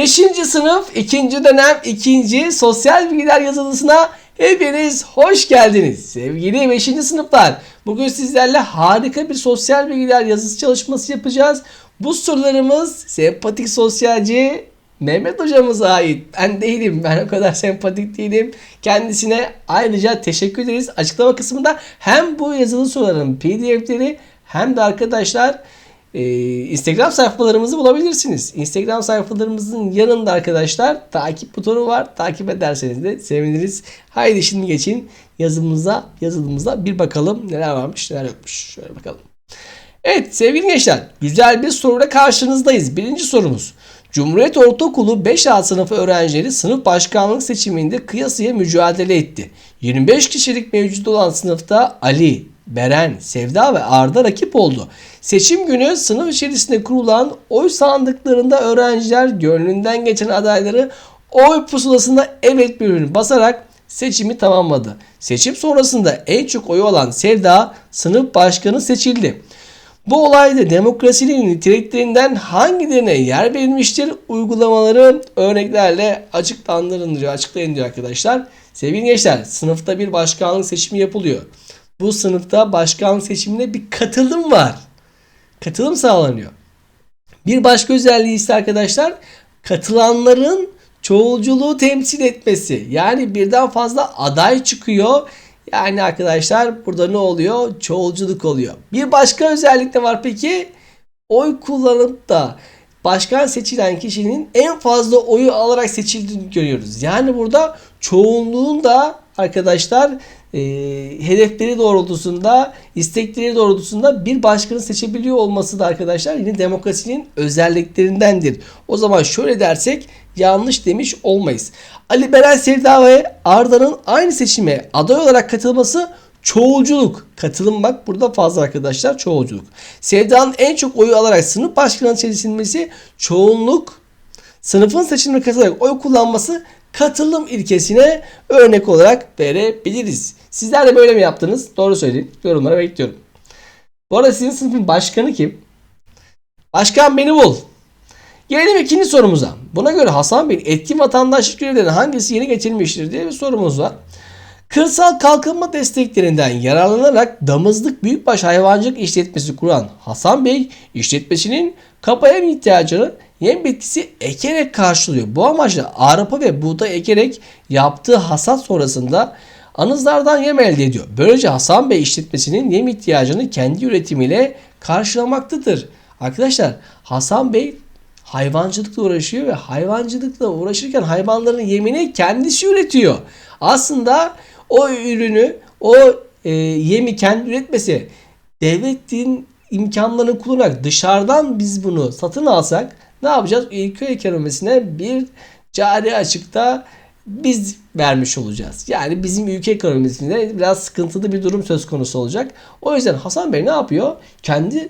5. sınıf 2. dönem 2. sosyal bilgiler yazılısına hepiniz hoş geldiniz. Sevgili 5. sınıflar bugün sizlerle harika bir sosyal bilgiler yazısı çalışması yapacağız. Bu sorularımız sempatik sosyalci Mehmet hocamıza ait. Ben değilim. Ben o kadar sempatik değilim. Kendisine ayrıca teşekkür ederiz. Açıklama kısmında hem bu yazılı soruların pdf'leri hem de arkadaşlar e, Instagram sayfalarımızı bulabilirsiniz. Instagram sayfalarımızın yanında arkadaşlar takip butonu var. Takip ederseniz de seviniriz. Haydi şimdi geçin yazımıza, yazılımıza bir bakalım neler varmış neler yokmuş. Şöyle bakalım. Evet sevgili gençler güzel bir soruyla karşınızdayız. Birinci sorumuz. Cumhuriyet Ortaokulu 5A sınıfı öğrencileri sınıf başkanlık seçiminde kıyasıya mücadele etti. 25 kişilik mevcut olan sınıfta Ali, Beren, Sevda ve Arda rakip oldu. Seçim günü sınıf içerisinde kurulan oy sandıklarında öğrenciler gönlünden geçen adayları oy pusulasında evet bölümünü basarak seçimi tamamladı. Seçim sonrasında en çok oyu alan Sevda sınıf başkanı seçildi. Bu olayda demokrasinin niteliklerinden hangilerine yer verilmiştir? Uygulamaları örneklerle açıklandırın diyor, açıklayın diyor arkadaşlar. Sevgili gençler, sınıfta bir başkanlık seçimi yapılıyor. Bu sınıfta başkanlık seçimine bir katılım var. Katılım sağlanıyor. Bir başka özelliği ise arkadaşlar katılanların çoğulculuğu temsil etmesi. Yani birden fazla aday çıkıyor. Yani arkadaşlar burada ne oluyor? Çoğulculuk oluyor. Bir başka özellik de var peki. Oy kullanıp da başkan seçilen kişinin en fazla oyu alarak seçildiğini görüyoruz. Yani burada çoğunluğun da arkadaşlar e, hedefleri doğrultusunda, istekleri doğrultusunda bir başkanı seçebiliyor olması da arkadaşlar yine demokrasinin özelliklerindendir. O zaman şöyle dersek yanlış demiş olmayız. Ali Beren Sevda ve Arda'nın aynı seçime aday olarak katılması çoğulculuk. Katılım bak burada fazla arkadaşlar çoğulculuk. Sevda'nın en çok oyu alarak sınıf başkanı seçilmesi çoğunluk. Sınıfın seçimine katılarak oy kullanması katılım ilkesine örnek olarak verebiliriz. Sizler de böyle mi yaptınız? Doğru söyleyin. Yorumlara bekliyorum. Bu arada sizin sınıfın başkanı kim? Başkan beni bul. Gelelim ikinci sorumuza. Buna göre Hasan Bey'in etkin vatandaşlık görevlerinin hangisi yeni geçilmiştir diye bir sorumuz var. Kırsal kalkınma desteklerinden yararlanarak damızlık büyükbaş hayvancılık işletmesi kuran Hasan Bey işletmesinin kapa yem ihtiyacını yem bitkisi ekerek karşılıyor. Bu amaçla arpa ve buğday ekerek yaptığı hasat sonrasında anızlardan yem elde ediyor. Böylece Hasan Bey işletmesinin yem ihtiyacını kendi üretimiyle karşılamaktadır. Arkadaşlar Hasan Bey hayvancılıkla uğraşıyor ve hayvancılıkla uğraşırken hayvanların yemini kendisi üretiyor. Aslında o ürünü, o e, yemi kendi üretmesi devletin imkanlarını kullanarak dışarıdan biz bunu satın alsak ne yapacağız? Ülke ekonomisine bir cari açıkta biz vermiş olacağız. Yani bizim ülke ekonomisinde biraz sıkıntılı bir durum söz konusu olacak. O yüzden Hasan Bey ne yapıyor? Kendi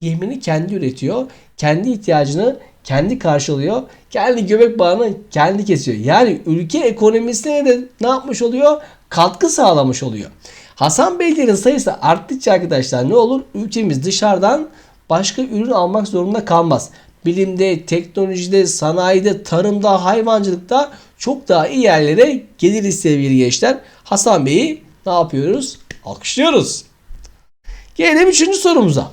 yemini kendi üretiyor. Kendi ihtiyacını kendi karşılıyor. Kendi göbek bağını kendi kesiyor. Yani ülke ekonomisine de ne yapmış oluyor? Katkı sağlamış oluyor. Hasan Beylerin sayısı arttıkça arkadaşlar ne olur? Ülkemiz dışarıdan başka ürün almak zorunda kalmaz. Bilimde, teknolojide, sanayide, tarımda, hayvancılıkta çok daha iyi yerlere geliriz sevgili gençler. Hasan Bey'i ne yapıyoruz? Alkışlıyoruz. Gelelim üçüncü sorumuza.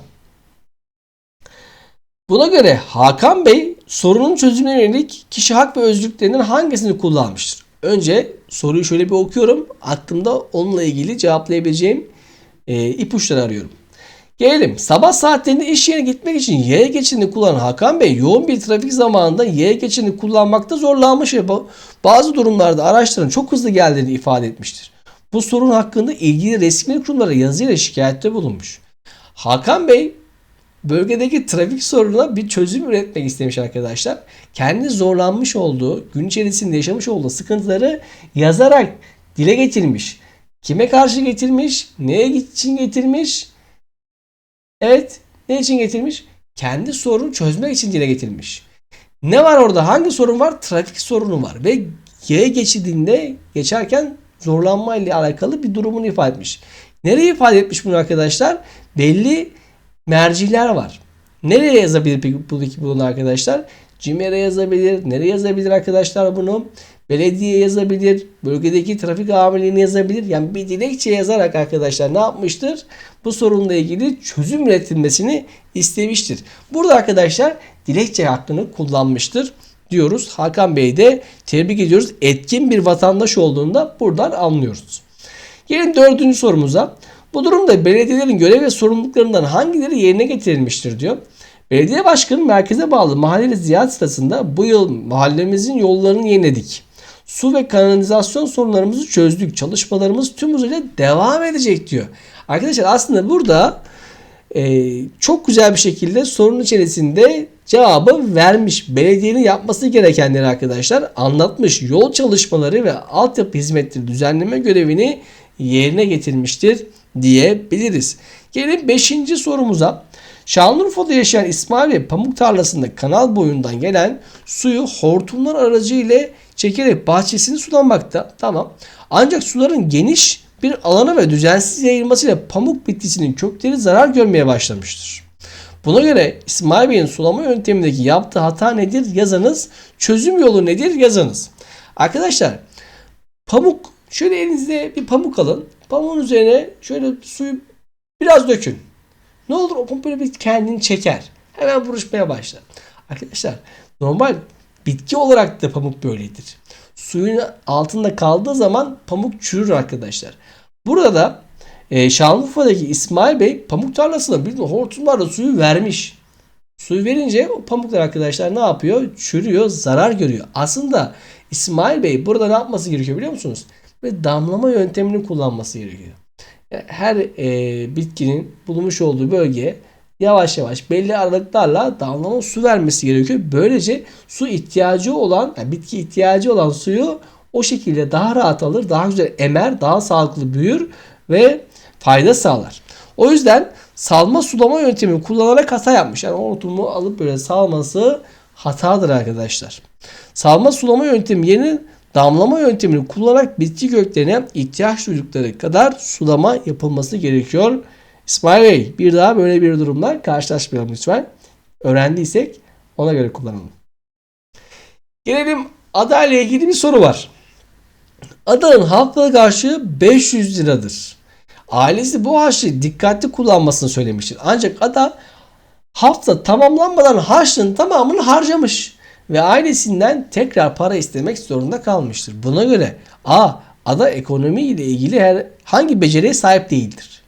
Buna göre Hakan Bey sorunun çözümüne yönelik kişi hak ve özgürlüklerinden hangisini kullanmıştır? Önce soruyu şöyle bir okuyorum. Aklımda onunla ilgili cevaplayabileceğim e, ipuçları arıyorum. Gelelim. Sabah saatlerinde iş yerine gitmek için yaya geçidini kullanan Hakan Bey yoğun bir trafik zamanında yaya geçidini kullanmakta zorlanmış ve bazı durumlarda araçların çok hızlı geldiğini ifade etmiştir. Bu sorun hakkında ilgili resmi kurumlara yazıyla şikayette bulunmuş. Hakan Bey bölgedeki trafik sorununa bir çözüm üretmek istemiş arkadaşlar. Kendi zorlanmış olduğu, gün içerisinde yaşamış olduğu sıkıntıları yazarak dile getirmiş. Kime karşı getirmiş? Neye için getirmiş? Evet, ne için getirmiş? Kendi sorunu çözmek için dile getirmiş. Ne var orada? Hangi sorun var? Trafik sorunu var ve yaya geçidinde geçerken zorlanma ile alakalı bir durumunu ifade etmiş. Nereye ifade etmiş bunu arkadaşlar? Belli merciler var. Nereye yazabilir peki buradaki bunu arkadaşlar? CİMER'e yazabilir. Nereye yazabilir arkadaşlar bunu? Belediye yazabilir. Bölgedeki trafik amirliğini yazabilir. Yani bir dilekçe yazarak arkadaşlar ne yapmıştır? Bu sorunla ilgili çözüm üretilmesini istemiştir. Burada arkadaşlar dilekçe hakkını kullanmıştır diyoruz. Hakan Bey de tebrik ediyoruz. Etkin bir vatandaş olduğunda buradan anlıyoruz. Gelin dördüncü sorumuza. Bu durumda belediyelerin görev ve sorumluluklarından hangileri yerine getirilmiştir diyor. Belediye başkanı merkeze bağlı mahalleleri ziyaret sırasında bu yıl mahallemizin yollarını yeniledik. Su ve kanalizasyon sorunlarımızı çözdük. Çalışmalarımız tüm hızıyla devam edecek diyor. Arkadaşlar aslında burada e, çok güzel bir şekilde sorun içerisinde cevabı vermiş. Belediyenin yapması gerekenleri arkadaşlar anlatmış. Yol çalışmaları ve altyapı hizmetleri düzenleme görevini yerine getirmiştir diyebiliriz. Gelin 5. sorumuza. Şanlıurfa'da yaşayan İsmail Bey pamuk tarlasında kanal boyundan gelen suyu hortumlar aracıyla çekerek bahçesini sulamakta. Tamam. Ancak suların geniş bir alana ve düzensiz yayılmasıyla pamuk bitkisinin kökleri zarar görmeye başlamıştır. Buna göre İsmail Bey'in sulama yöntemindeki yaptığı hata nedir yazınız. Çözüm yolu nedir yazınız. Arkadaşlar pamuk şöyle elinizde bir pamuk alın. Pamuğun üzerine şöyle suyu biraz dökün. Ne olur o pamuk böyle bir kendini çeker. Hemen vuruşmaya başlar. Arkadaşlar normal bitki olarak da pamuk böyledir. Suyun altında kaldığı zaman pamuk çürür arkadaşlar. Burada da e, Şanlıurfa'daki İsmail Bey pamuk tarlasına bir hortumlarla suyu vermiş. Suyu verince o pamuklar arkadaşlar ne yapıyor? Çürüyor, zarar görüyor. Aslında İsmail Bey burada ne yapması gerekiyor biliyor musunuz? Ve damlama yöntemini kullanması gerekiyor. Yani her e, bitkinin bulunmuş olduğu bölgeye yavaş yavaş belli aralıklarla damlama su vermesi gerekiyor. Böylece su ihtiyacı olan, yani bitki ihtiyacı olan suyu o şekilde daha rahat alır, daha güzel emer, daha sağlıklı büyür ve fayda sağlar. O yüzden salma sulama yöntemini kullanarak hata yapmış. Yani hortumu alıp böyle salması hatadır arkadaşlar. Salma sulama yöntemi yerine damlama yöntemini kullanarak bitki köklerine ihtiyaç duydukları kadar sulama yapılması gerekiyor. İsmail Bey bir daha böyle bir durumla karşılaşmayalım lütfen. Öğrendiysek ona göre kullanalım. Gelelim ada ile ilgili bir soru var. Adanın haftalık harçlığı 500 liradır. Ailesi bu harçlığı dikkatli kullanmasını söylemiştir. Ancak ada hafta tamamlanmadan harçlığın tamamını harcamış ve ailesinden tekrar para istemek zorunda kalmıştır. Buna göre A. Ada ekonomi ile ilgili her hangi beceriye sahip değildir?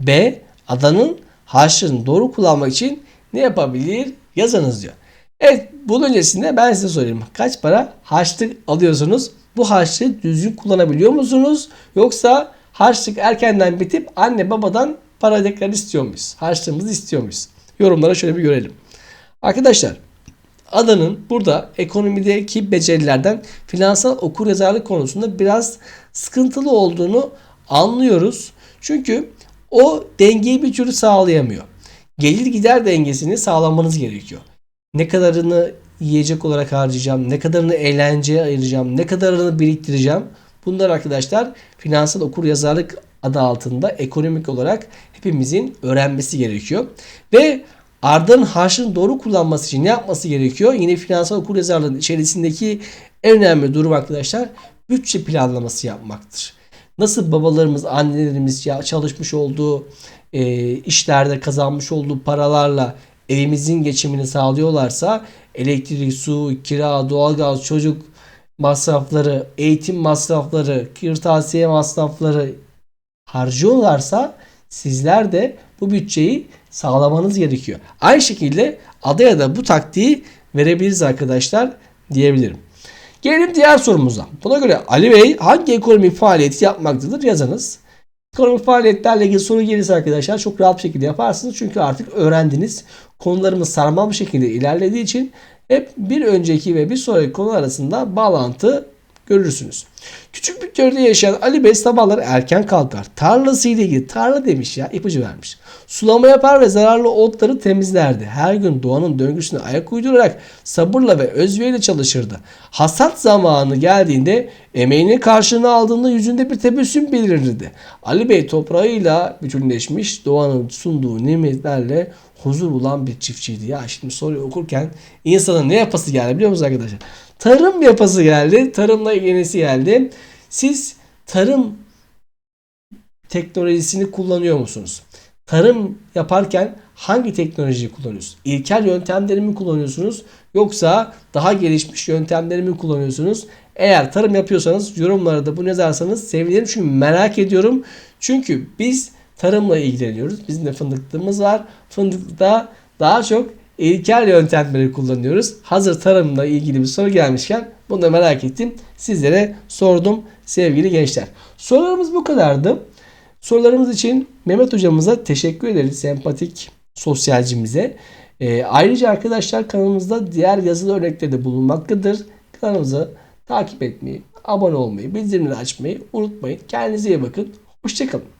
B. Adanın harçlığını doğru kullanmak için ne yapabilir? Yazınız diyor. Evet bunun öncesinde ben size sorayım. Kaç para harçlık alıyorsunuz? Bu harçlığı düzgün kullanabiliyor musunuz? Yoksa harçlık erkenden bitip anne babadan para tekrar istiyor muyuz? Harçlığımızı istiyor muyuz? Yorumlara şöyle bir görelim. Arkadaşlar adanın burada ekonomideki becerilerden finansal okuryazarlık konusunda biraz sıkıntılı olduğunu anlıyoruz. Çünkü o dengeyi bir türlü sağlayamıyor. Gelir gider dengesini sağlamanız gerekiyor. Ne kadarını yiyecek olarak harcayacağım, ne kadarını eğlenceye ayıracağım, ne kadarını biriktireceğim. Bunlar arkadaşlar finansal okur yazarlık adı altında ekonomik olarak hepimizin öğrenmesi gerekiyor. Ve ardın harçlığını doğru kullanması için ne yapması gerekiyor? Yine finansal okur yazarlığın içerisindeki en önemli durum arkadaşlar bütçe planlaması yapmaktır. Nasıl babalarımız, annelerimiz ya çalışmış olduğu e, işlerde kazanmış olduğu paralarla evimizin geçimini sağlıyorlarsa elektrik, su, kira, doğalgaz, çocuk masrafları, eğitim masrafları, kırtasiye masrafları harcıyorlarsa sizler de bu bütçeyi sağlamanız gerekiyor. Aynı şekilde adaya da bu taktiği verebiliriz arkadaşlar diyebilirim. Gelelim diğer sorumuza. Buna göre Ali Bey hangi ekonomik faaliyeti yapmaktadır yazınız. Ekonomik faaliyetlerle ilgili soru gelirse arkadaşlar çok rahat bir şekilde yaparsınız. Çünkü artık öğrendiniz. Konularımız sarmal bir şekilde ilerlediği için hep bir önceki ve bir sonraki konu arasında bağlantı görürsünüz. Küçük bir köyde yaşayan Ali Bey sabahları erken kalkar. Tarlasıyla ilgili tarla demiş ya ipucu vermiş. Sulama yapar ve zararlı otları temizlerdi. Her gün doğanın döngüsüne ayak uydurarak sabırla ve özveriyle çalışırdı. Hasat zamanı geldiğinde emeğinin karşılığını aldığında yüzünde bir tebessüm belirirdi. Ali Bey toprağıyla bütünleşmiş doğanın sunduğu nimetlerle huzur bulan bir çiftçiydi. Ya şimdi soruyu okurken insanın ne yapası geldi biliyor musunuz arkadaşlar? Tarım yapası geldi. Tarımla ilgisi geldi. Siz tarım teknolojisini kullanıyor musunuz? Tarım yaparken hangi teknolojiyi kullanıyorsunuz? İlkel yöntemleri mi kullanıyorsunuz? Yoksa daha gelişmiş yöntemleri mi kullanıyorsunuz? Eğer tarım yapıyorsanız yorumlara da bunu yazarsanız sevinirim. Çünkü merak ediyorum. Çünkü biz tarımla ilgileniyoruz. Bizim de fındıklığımız var. Fındıkta daha çok ilkel yöntemleri kullanıyoruz. Hazır tarımla ilgili bir soru gelmişken bunu da merak ettim. Sizlere sordum sevgili gençler. Sorularımız bu kadardı. Sorularımız için Mehmet hocamıza teşekkür ederiz. Sempatik sosyalcimize. Ee, ayrıca arkadaşlar kanalımızda diğer yazılı örnekleri de bulunmaktadır. Kanalımızı takip etmeyi, abone olmayı, bildirimleri açmayı unutmayın. Kendinize iyi bakın. Hoşçakalın.